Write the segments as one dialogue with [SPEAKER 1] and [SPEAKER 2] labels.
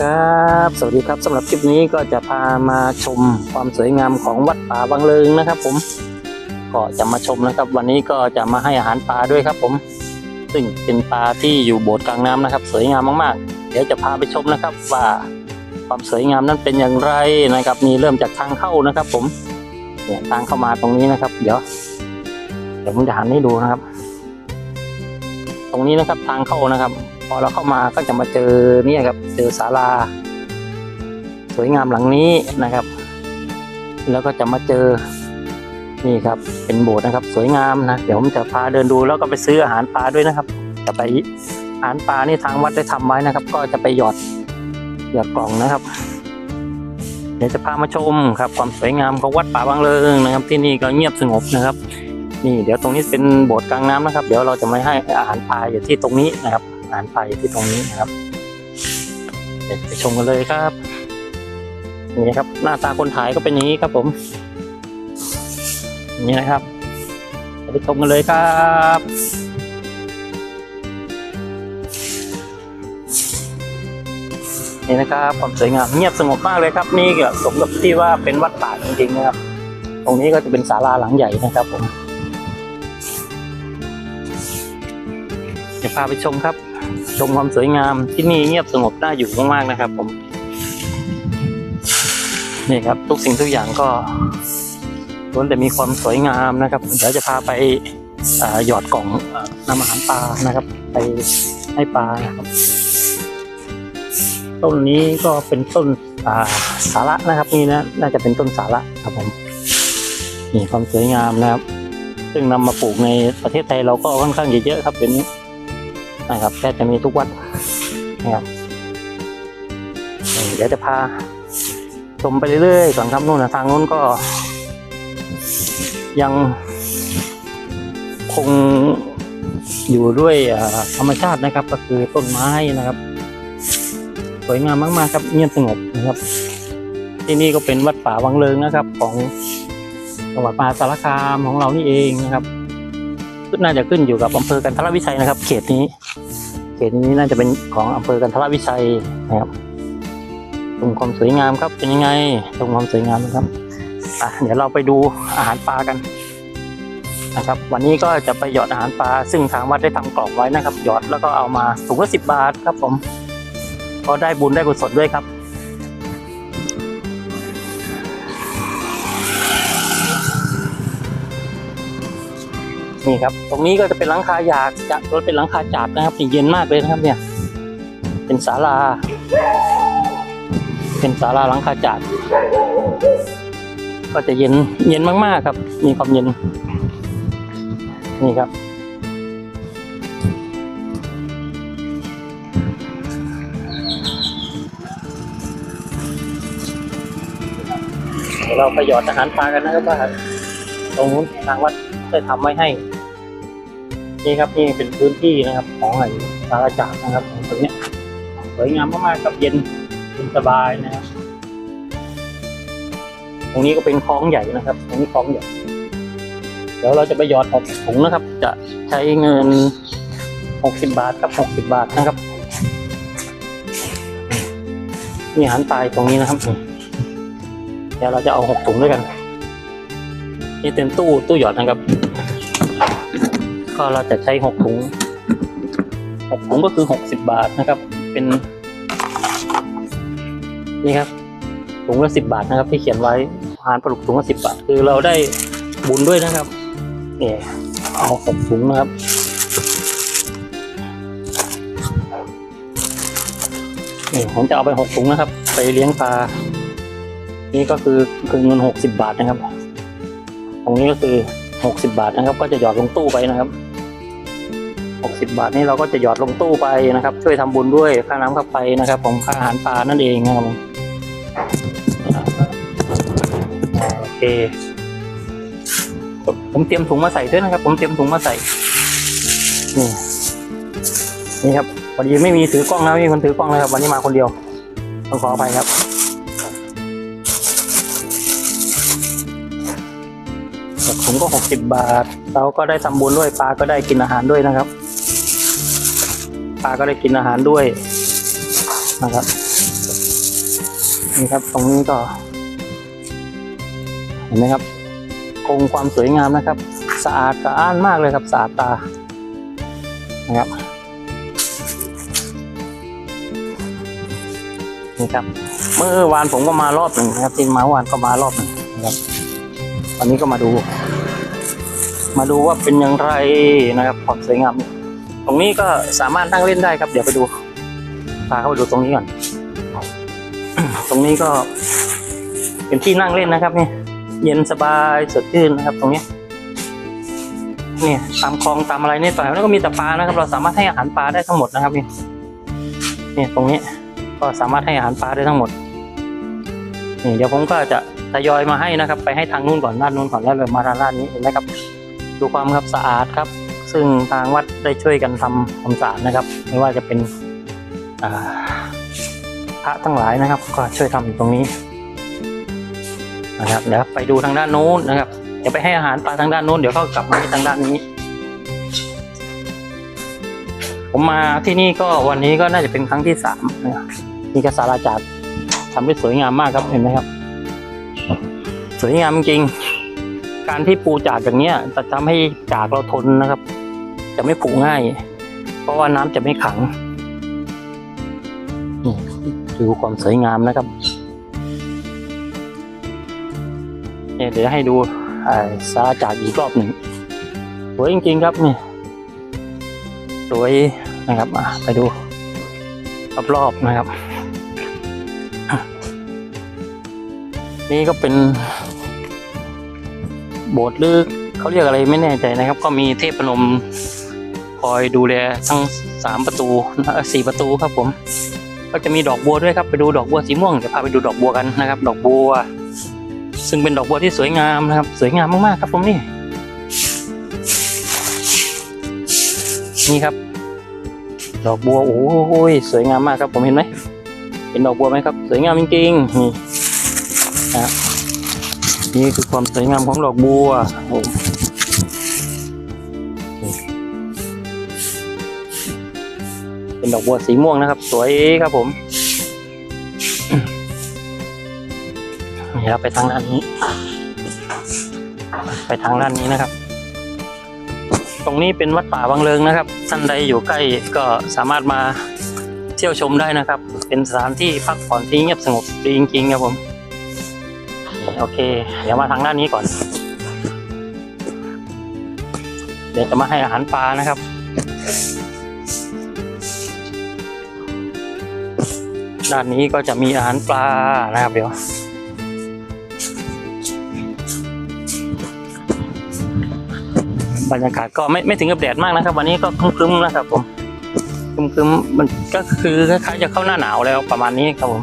[SPEAKER 1] ครับสวัสดีครับสำหรับคลิปนี้ก็จะพามาชมความสวยงามของวัดป่าบางเลิงนะครับ ผมก็จะมาชมนะครับ วันนี้ก็จะมาให้อาหารปลาด้วยครับ ผม ซึ่งเป็นปลาที่อยู่โบสถ์กลางน้ำนะครับ สวยงามมากๆ เดี๋ยวจะพาไปชมนะครับ ว่าความสวยงามนั้นเป็นอย่างไรนะครับ นี่เริ่มจากทางเข้านะครับ ผมเนี่ยทางเข้ามาตรงนี้นะครับ เดี๋ยวเดี๋ยวผมจะหันให้ดูนะครับ ตรงนี้นะครับทางเข้านะครับ พอเราเข้ามาก็จะมาเจอเนี่ยครับเจอศาลา สวยงามหลังนี้นะครับ แล้วก็จะมาเจอนี่ครับ เป็นโบสถ์นะครับ สวยงามนะเดี๋ยวผมจะพาเดินดูแล้วก็ไปซื้ออาหารปลาด้วยนะครับ จะไปอาหารปลานี่ทางวัดได้ทำไว้นะครับ ก็จะไปหยอดหยอดกล่องนะครับ เดี๋ยวจะพามาชมครับ ความสวยงามของวัดป่าบางเลิงนะครับ ที่นี่ก็เงียบสงบนะครับ นี่เดี๋ยวตรงนี้เป็นโบสถ์กลางน้ำนะครับ เดี๋ยวเราจะไม่ให้อาหารปลาอยู่ที่ตรงนี้นะครับารปที่ตรงนี้นะครับเดี๋ยวไปชมกันเลยครับ นี่ครับ หน้าตาคนถ่ายก็เป็นอย่างนี้ครับผม นี่นะครับไปชมกันเลยครับนี่นะครับความสวยงามเงียบสงบมากเลยครับ นี่ก็สมกับที่ว่าเป็นวัดป่าจริงๆนะครับ ตรงนี้ก็จะเป็นศาลาหลังใหญ่นะครับผมเดี๋ยวพาไปชมครับ ชมความสวยงามที่นี่เงียบสงบน่าอยู่มากๆนะครับ ผม นี่ครับ ทุกสิ่งทุกอย่างก็ล้วนแต่มีความสวยงามนะครับเดี๋ยวจะพาไปหยอดกล่องนำอาหารปลานะครับ ไปให้ปลานะครับต้นนี้ก็เป็นต้นาสาระนะครับนี่นะน่าจะเป็นต้นสาระครับผมนี่ความสวยงามนะครับ ซึ่งนำมาปลูกในประเทศไทยเราก็ค่อนข้างเยอะครับเป็น นะครับแทบจะมีทุกวัดนะครับเดี๋ยวจะพาชมไปเรื่อยๆก่อนครับนู่นนะทางนู้นก็ ยังคงอยู่ด้วยธรรมชาตินะครับ ก็คือต้นไม้นะครับ สวยงามมากๆครับเงียบสงบนะครับ ที่นี่ก็เป็นวัดป่าวังเลิงนะครับ ของจังหวัดมหาสารคามของเรานี่เองนะครับ น่าจะขึ้นอยู่กับอำเภอกันทรวิชัยนะครับ เขตนี้ เขตนี้น่าจะเป็นของอำเภอกันทรวิชัยนะครับชมความสวยงามครับเป็นยังไงชมความสวยงามนะครับอะเดี๋ยวเราไปดูอาหารปลากันนะครับ วันนี้ก็จะไปหยอดอาหารปลาซึ่งทางวัดได้ทำกล่องไว้นะครับ หยอดแล้วก็เอามาถุงละสิบบาทครับผมก็ได้บุญได้กุศลด้วยครับ นี่ครับ ตรงนี้ก็จะเป็นหลังคาหยากจะรถเป็นหลังคาจัดนะครับนี่เย็นมากเลยนะครับเนี่ย เป็นศาลา เป็นศาลาหลังคาจัดก็จะเย็นเย็นมากๆครับ มีความเย็น นี่ครับเดี๋ยวเราไปหยอดอาหารปลากันนะครับว่าตรงนู้นทางวัดได้ทำไว้ให้ นี่ครับนี่เป็นพื้นที่นะครับของไอ้สารจากนะครับตรงนี้สวยงามมากๆครับเย็นเย็นสบายนะครับ ตรงนี้ก็เป็นคลองใหญ่นะครับตรงนี้คลองใหญ่เดี๋ยวเราจะไปหยอดหกถุงนะครับ จะใช้เงินหกสิบบาทครับหกสิบบาทนะครับนี่อาหารปลายตรงนี้นะครับเดี๋ยวเราจะเอาหกถุงด้วยกัน นี่เป็นตู้ตู้หยอดนะครับ ก็เราจะใช้หกถุงหกถุงก็คือหกสิบบาทนะครับ เป็น นี่ครับถุงละสิบบาทนะครับ ที่เขียนไว้อาหารปลุกถุงละสิบบาท คือเราได้บุญด้วยนะครับนี่เอาหกถุงนะครับนี่ผมจะเอาไปหกถุงนะครับ ไปเลี้ยงปลานี่ก็คือคือเงินหกสิบาทนะครับ ตรงนี้ก็คือหกสิบาทนะครับ ก็จะหยอดลงตู้ไปนะครับ หกสิบาทนี่เราก็จะหยอดลงตู้ไปนะครับ ช่วยทำบุญด้วยค่าน้ำค่าไฟนะครับผมค่าอาหารปลานั่นเองนะครับผมโอเคผมเตรียมถุงมาใส่ด้วยนะครับ ผมเตรียมถุงมาใส่นี่นี่ครับพอดีไม่มีถือกล้องนะไม่มีคนถือกล้องนะครับ วันนี้มาคนเดียวต้องขออภัยครับถุงก็หกสิบบาท เราก็ได้ทำบุญด้วยปลาก็ได้กินอาหารด้วยนะครับ ลาก็ได้กินอาหารด้วยนะครับนี่ครับตรงนี้ก็ เห็นไหมครับคงความสวยงามนะครับ สะอาดสะอ้านมากเลยครับสะอาดตานะครับนี่ครับ เมื่อวานผมก็มารอบหนึ่งนะครับที่มาวานก็มารอบหนึ่งนะครับวันนี้ก็มาดู มาดูว่าเป็นอย่างไรนะครับความสวยงาม ตรงนี้ก็สามารถนั่งเล่นได้ครับ เดี๋ยวไปดูพาเข้าไปดูตรงนี้ก่อน ตรงนี้ก็ เป็นที่นั่งเล่นนะครับนี่เย็นสบายสดชื่นนะครับ ตรงนี้นี่ตามคลองตามอะไรนี่ต่อยแล้วก็มีแต่ปลานะครับ เราสามารถให้อาหารปลาได้ทั้งหมดนะครับนี่นี่ตรงนี้ก็สามารถให้อาหารปลาได้ทั้งหมดนี่เดี๋ยวผมก็จะทยอยมาให้นะครับ ไปให้ทางนู้นก่อนด้านนู้นก่อนแล้วเลยมาทางด้านนี้เห็นไหมครับ ดูความครับสะอาดครับ ซึ่งทางวัดได้ช่วยกันทำความสะอาดนะครับ ไม่ว่าจะเป็นพระทั้งหลายนะครับ ก็ช่วยทำอยู่ตรงนี้นะครับเดี๋ยวไปดูทางด้านโน้นนะครับเดี๋ยวไปให้อาหารปลาทางด้านโน้นเดี๋ยวก็กลับมาที่ทางด้านนี้ ผมมาที่นี่ก็วันนี้ก็น่าจะเป็นครั้งที่สามนะครับนี่ก็สาราจัดทำได้สวยงามมากครับเห็นไหมครับ สวยงามจริง การที่ปูจากอย่างเนี้ยจะทำให้จากเราทนนะครับ จะไม่ผุง่าย เพราะว่าน้ำจะไม่ขังนี่ดูความสวยงามนะครับเนี่ยเดี๋ยวให้ดูอ่าสาจากอีกรอบหนึ่งสวยจริงๆครับนี่สวยนะครับไปดูรอบๆนะครับ นี่ก็เป็น โบสถ์หรือเขาเรียกอะไรไม่แน่ใจนะครับ ก็มีเทพนมคอยดูแลทั้งสามประตูสี่ประตูครับผม ก็จะมีดอกบัวด้วยครับไปดูดอกบัวสีม่วงเดี๋ยวพาไปดูดอกบัวกันนะครับ ดอกบัว ซึ่งเป็นดอกบัวที่สวยงามนะครับ สวยงามมากๆครับผมนี่นี่ครับ ดอกบัวโอ้ยสวยงามมากครับผมเห็นไหมเห็นดอกบัวไหมครับ สวยงามจริงๆนี่ นี่คือความสวยงามของดอกบัวโอ้นี่เป็นดอกบัวสีม่วงนะครับ สวยครับผมเดี๋ยวเราไปทางด้านนี้ ไปทางด้านนี้นะครับ ตรงนี้เป็นวัดป่าบางเริงนะครับ ท่านใดอยู่ใกล้ก็สามารถมาเที่ยวชมได้นะครับ เป็นสถานที่พักผ่อนที่เงียบสงบดีจริงๆครับผม โอเค เดี๋ยวมาทางด้านนี้ก่อน เดี๋ยวจะมาให้อาหารปลานะครับด้านนี้ก็จะมีอาหารปลานะครับเดี๋ยว บรรยากาศก็ไม่ไม่ถึงกับแดดมากนะครับ วันนี้ก็ครึ้มๆนะครับผมครึ้มๆมันก็คือคล้ายๆจะเข้าหน้าหนาวแล้วประมาณนี้ครับผม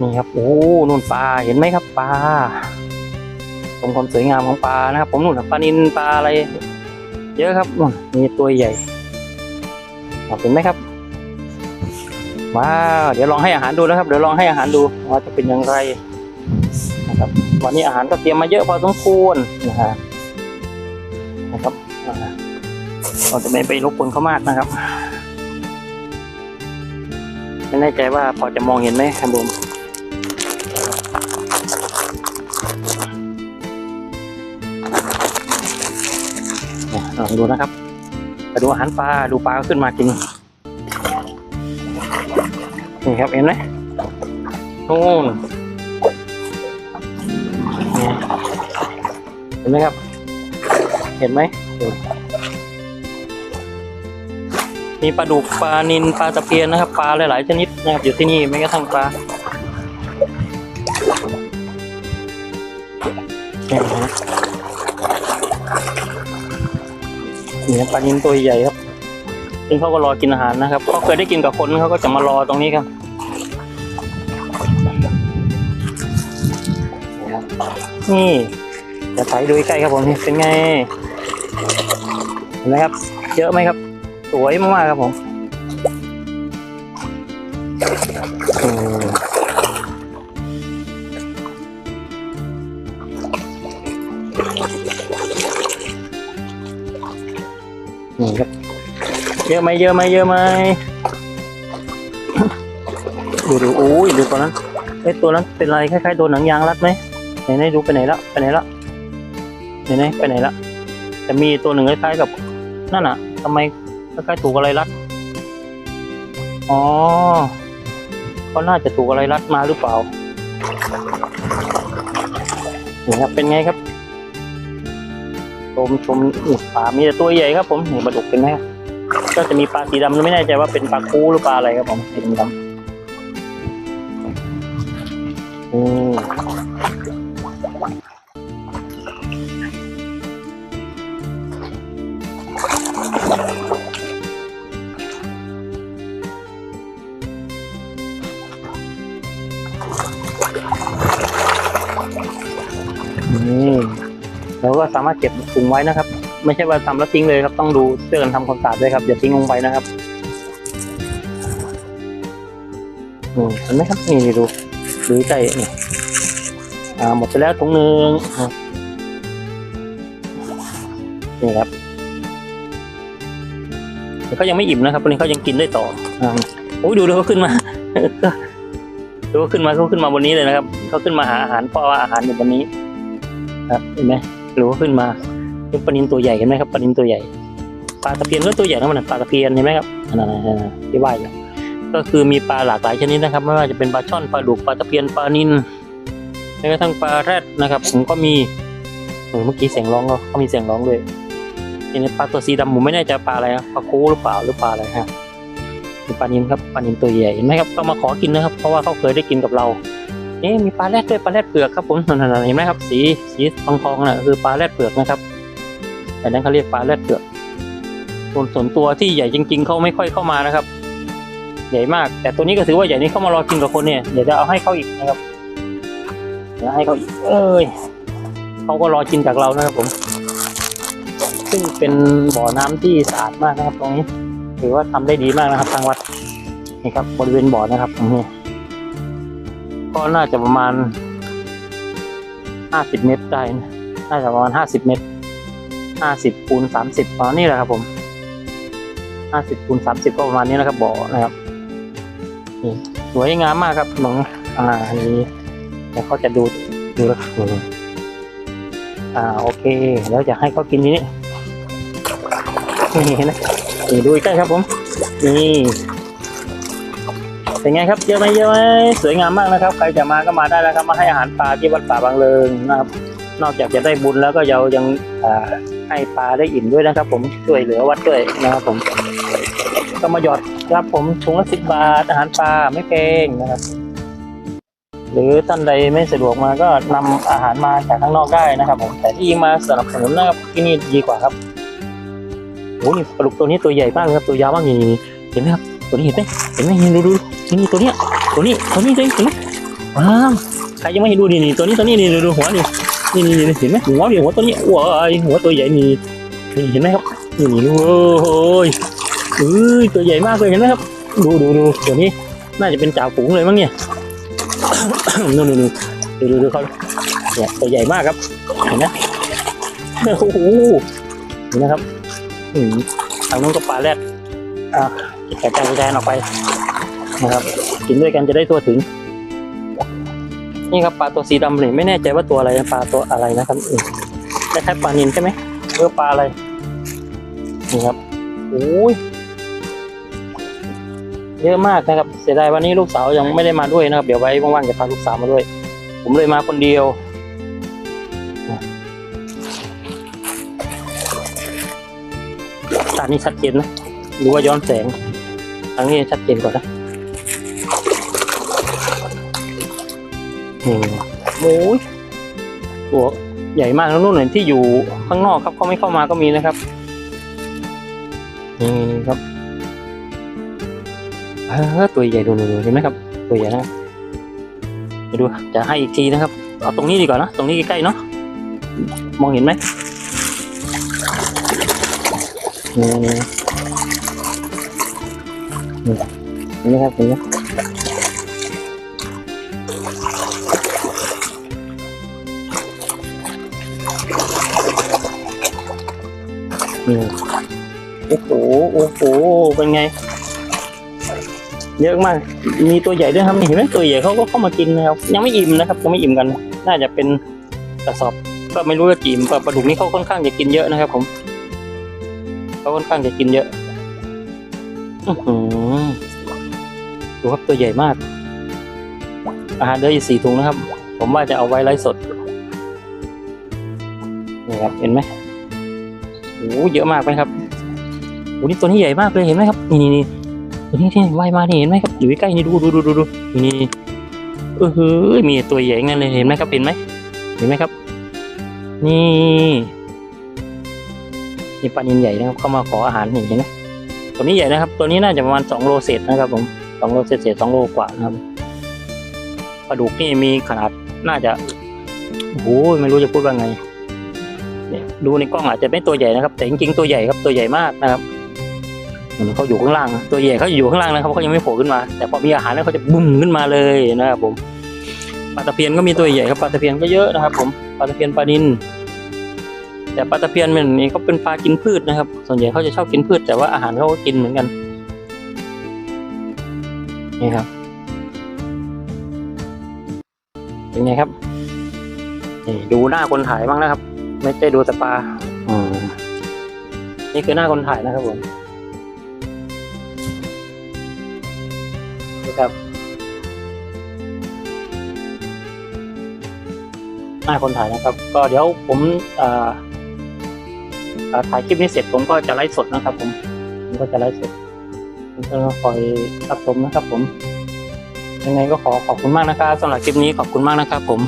[SPEAKER 1] นี่ครับโอ้นู่นปลาเห็นไหมครับปลาชมความสวยงามของปลานะครับ ผมนู่นปลานินปลาอะไร เยอะครับนู่นมีตัวใหญ่เห็นไหมครับว้าวเดี๋ยวลองให้อาหารดูนะครับ เดี๋ยวลองให้อาหารดูว่าจะเป็นอย่างไรนะครับ วันนี้อาหารก็เตรียมมาเยอะพอสมควรนะฮะนะครับเราจะไม่ไปรบกวนเขามากนะครับ ไม่แน่ใจว่าพอจะมองเห็นไหมครับผม องดูนะครับไปดูอาหารปลาดูปลาก็ขึ้นมากินนี่ครับเห็นไหมนู่นเห็นไหมครับ เห็นไหมมีปลาดุกปลานินปลาตะเพียนนะครับปลาหลายๆชนิดนะครับอยู่ที่นี่ไม่กระทั่งปลาเนี่ยนะ นี่ยปลานินตัวใหญ่ครับซึ่งเขาก็รอกินอาหารนะครับเขาเคยได้กินกับคนเขาก็จะมารอตรงนี้ครับนี่จะถ่ายดูใกล้ครับผมเป็นไงเห็นไหมครับ เยอะไหมครับ สวยมากๆครับผม เยอะไหมเยอะไหมเยอะไหมดูดูโอ้ยดูตัวนั้นไอ้ยตัวนั้นเป็นอะไรคล้ายๆโดนหนังยางรัดไหมไหนไหนดูไปไหนละไปไหนละไหนไหนไปไหนละจะมีตัวหนึ่งคล้ายๆกับนั่นอะทำไมคล้ายๆถูกอะไรรัดอ๋อก็น่าจะถูกอะไรรัดมาหรือเปล่านี่ครับเป็นไงครับ ชมชมนี่ปลามีแต่ตัวใหญ่ครับผมนี่ปลาดุกเป็นไหมครับ ก็จะมีปลาสีดำไม่แน่ใจว่าเป็นปลาคูหรือปลาอะไรครับผมสีดำอืมนี่เราก็สามารถเก็บถุงไว้นะครับ ไม่ใช่ว่าทำแล้วทิ้งเลยครับ ต้องดูเตือนทำความสะอาดด้วยครับอย่าทิ้งลงไปนะครับอืมเห็นไหมครับนี่ดูดูใกล้นี่อ่าหมดไปแล้วถุงหนึ่งอะนี่ครับแต่เขายังไม่อิ่มนะครับวันนี้เขายังกินได้ต่ออ่าโอ้ยดูดูเขาขึ้นมา ดูเขาขึ้นมาเขาขึ้นมาบนนี้เลยนะครับเขาขึ้นมาหาอาหารเพราะว่าอาหารอยู่บนนี้ ครับเห็นไหมหรือว่าขึ้นมา เป็นปลานินตัวใหญ่เห็นไหมครับปลานินตัวใหญ่ปลาตะเพียนก็ตัวใหญ่นะมันนะปลาตะเพียนเห็นไหมครับนั่นๆๆๆที่ว่ายอยู่ก็คือมีปลาหลากหลายชนิดนะครับ ไม่ว่าจะเป็นปลาช่อนปลาดุกปลาตะเพียนปลานิลแม้กระทั่งปลาแรดนะครับ ผมก็มีโอ้เมื่อกี้เสียงร้องก็เขามีเสียงร้องด้วยนี่ปลาตัวสีดำผมไม่แน่ใจปลาอะไรนะปลาคูหรือเปล่าหรือปลาอะไรฮะปลานิลครับปลานิลตัวใหญ่เห็นไหมครับก็มาขอกินนะครับ เพราะว่าเขาเคยได้กินกับเรานี่มีปลาแรดด้วยปลาแรดเปลือกครับผมเห็นไหมครับ สีสีทองทองๆน่ะคือปลาแรดเปลือกนะครับ แต่นั้นเขาเรียกปลาแรดเปลือกส่วนส่วนตัวที่ใหญ่จริง ๆเขาไม่ค่อยเข้ามานะครับ ใหญ่มาก แต่ตัวนี้ก็ถือว่าใหญ่นี่เข้ามารอกินกับคนเนี่ยเดี๋ยวจะเอาให้เขาอีกนะครับเดี๋ยวให้เขาอีก เอ้ยเขาก็รอกินจากเรานะครับผม ซึ่งเป็นบ่อน้ำที่สะอาดมากนะครับ ตรงนี้ ถือว่าทำได้ดีมากนะครับ ทางวัดนี่ครับบริเวณบ่อนะครับตรงนี้ก็น่าจะประมาณห้าสิบเมตรได้นะน่าจะประมาณห้าสิบเมตร ห้าสิบคูณสามสิบประมาณนี้แหละครับผมห้าสิบคูณสามสิบก็ประมาณนี้นะครับบ่อนะครับสวยงามมากครับน้องอ่าอันนี้เดี๋ยวเขาจะดูดูแล้วอ่าโอเคแล้วจะให้เขากินทีนี้นี่เห็นไหมนี่ดูใกล้ครับผมนี่เป็นไงครับเยอะไหมเยอะไหมสวยงามมากนะครับ ใครจะมาก็มาได้แล้วครับมาให้อาหารปลาที่วัดป่าบางเลิงนะครับ นอกจากจะได้บุญแล้วก็เรายังอ่า ให้ปลาได้อิ่มด้วยนะครับ ผมช่วยเหลือวัดด้วยนะครับผมก็มาหยอดครับผมถุงละสิบบาทอาหารปลาไม่แพงนะครับ หรือท่านใดไม่สะดวกมาก็นำอาหารมาจากข้างนอกได้นะครับ ผมแต่ที่มาสนับสนุนนะครับที่นี่ดีกว่าครับโอ้นี่ปลาดุกตัวนี้ตัวใหญ่มากครับตัวยาวมากนี่เห็นไหมครับตัวนี้เห็นไหมเห็นไหมนี่ดูดูนี่ตัวเนี้ยตัวนี้ตัวนี้ตัวนี้ตัวนี้าวใครยังไม่เห็นดูนี่นี่ตัวนี้ตัวนี้นี่ดูดูหัวนี่ นี่นี่นี่เห็นไหมหัวนี่หัวตัวนี้ว้ายหัวตัวใหญ่นี่นี่เห็นไหมครับนี่นี่โอ้ยเอ้ยตัวใหญ่มากเลยเห็นไหมครับ ดูดูดูตัวนี้น่าจะเป็นจ่าฝูงเลยมั้งเนี่ยนู่นนู่ดูดูดูเขาเนี่ยตัวใหญ่มากครับเห็นไหมโอ้โหเห็นนะครับอืมทางนู้นก็ปลาแรดอะกะจายกระจายออกไปนะครับกินด้วยกันจะได้ทั่วถึง นี่ครับปลาตัวสีดำเลยไม่แน่ใจว่าตัวอะไรปลาตัวอะไรนะครับอืมคล้ายๆปลานินใช่ไหมหรือปลาอะไรนี่ครับโอ้ยเยอะมากนะครับ เสียดายวันนี้ลูกสาวยังไม่ได้มาด้วยนะครับ เดี๋ยวไว้ว่างๆจะพาลูกสาวมาด้วย ผมเลยมาคนเดียวตานี้ชัดเจนนะหรือว่าย้อนแสงทางนี้ชัดเจนกว่านะ โอ้ยตัวใหญ่มากแล้วนู่นเห็นที่อยู่ข้างนอกครับเขาไม่เข้ามาก็มีนะครับนี่ครับเออตัวใหญ่ดูดูดูเห็นไหมครับ ตัวใหญ่นะไปดูจะให้อีกทีนะครับเอาตรงนี้ดีกว่านะตรงนี้ใกล้ๆเนาะมองเห็นไหมนี่นี่นี่ครับเห็นไหม โอ้โห โอ้โห เป็นไง เยอะมาก มีตัวใหญ่ด้วยครับเห็นไหมตัวใหญ่เขาก็เข้ามากินนะครับ ยังไม่อิ่มนะครับ ยังไม่อิ่มกัน น่าจะเป็นกระสอบ ก็ไม่รู้ว่าจีมปลาดุกนี้เขาค่อนข้างจะกินเยอะนะครับ ผมเขาค่อนข้างจะกินเยอะดูครับตัวใหญ่มาก อาหารเหลืออยู่สี่ถุงนะครับ ผมว่าจะเอาไว้ไลฟ์สดนี่ครับเห็นไหม โอ้โหเยอะมากไหมครับโอ้นี่ตัวนี้ใหญ่มากเลยเห็นไหมครับ นี่นี่นี่ตัวนี้ที่ว่ายมานี่เห็นไหมครับ อยู่ใกล้ๆนี่ดูดูดูดูดูนี่นี่เออเฮ้ยมีตัวใหญ่งั้นเลยเห็นไหมครับเห็นไหมเห็นไหมครับ นี่นี่ปลานินใหญ่นะครับ เข้ามาขออาหารนี่เห็นไหมตัวนี้ใหญ่นะครับ ตัวนี้น่าจะประมาณสองโลเศษนะครับผมสองโลเศษเศษสองโลกว่านะครับปลาดุกนี่มีขนาดน่าจะโอ้โหไม่รู้จะพูดว่าไง ดูในกล้องอาจจะไม่ตัวใหญ่นะครับ แต่จริงๆตัวใหญ่ครับตัวใหญ่มากนะครับเหมือนเขาอยู่ข้างล่าง ตัวใหญ่เขาอยู่ข้างล่างนะครับเขายังไม่โผล่ขึ้นมา แต่พอมีอาหารแล้วเขาจะบุ้มขึ้นมาเลยนะครับผมปลาตะเพียนก็มีตัวใหญ่ครับปลาตะเพียนก็เยอะนะครับ ผมปลาตะเพียนปลานินแต่ปลาตะเพียนมันนี่เขาเป็นปลากินพืชนะครับ ส่วนใหญ่เขาจะชอบกินพืช แต่ว่าอาหารเขาก็กินเหมือนกันนี่ครับเป็นไงครับนี่ดูหน้าคนถ่ายบ้างนะครับ ไม่ใช่ดูแต่ปลาอืมนี่คือหน้าคนถ่ายนะครับผมนี่ครับ หน้าคนถ่ายนะครับ ก็เดี๋ยวผมเอ่อเอ่อถ่ายคลิปนี้เสร็จผมก็จะไลฟ์สดนะครับ ผม ผมก็จะไลฟ์สดผมก็คอยรับชมนะครับ ผม ยังไงก็ขอขอบคุณมากนะครับสำหรับคลิปนี้ขอบคุณมากนะครับ ผม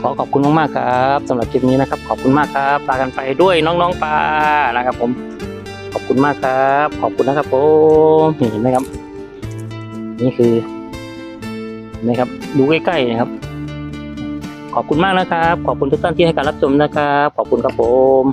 [SPEAKER 1] ขอขอบคุณมากๆครับสำหรับคลิปนี้นะครับ ขอบคุณมากครับลากันไปด้วยน้องๆปลานะครับ ผม ขอบคุณมากครับ ขอบคุณนะครับผมเห็นไหมครับ นี่คือเห็นไหมครับ ดูใกล้ๆนะครับ ขอบคุณมากนะครับ ขอบคุณทุกท่านที่ให้การรับชมนะครับ ขอบคุณครับผม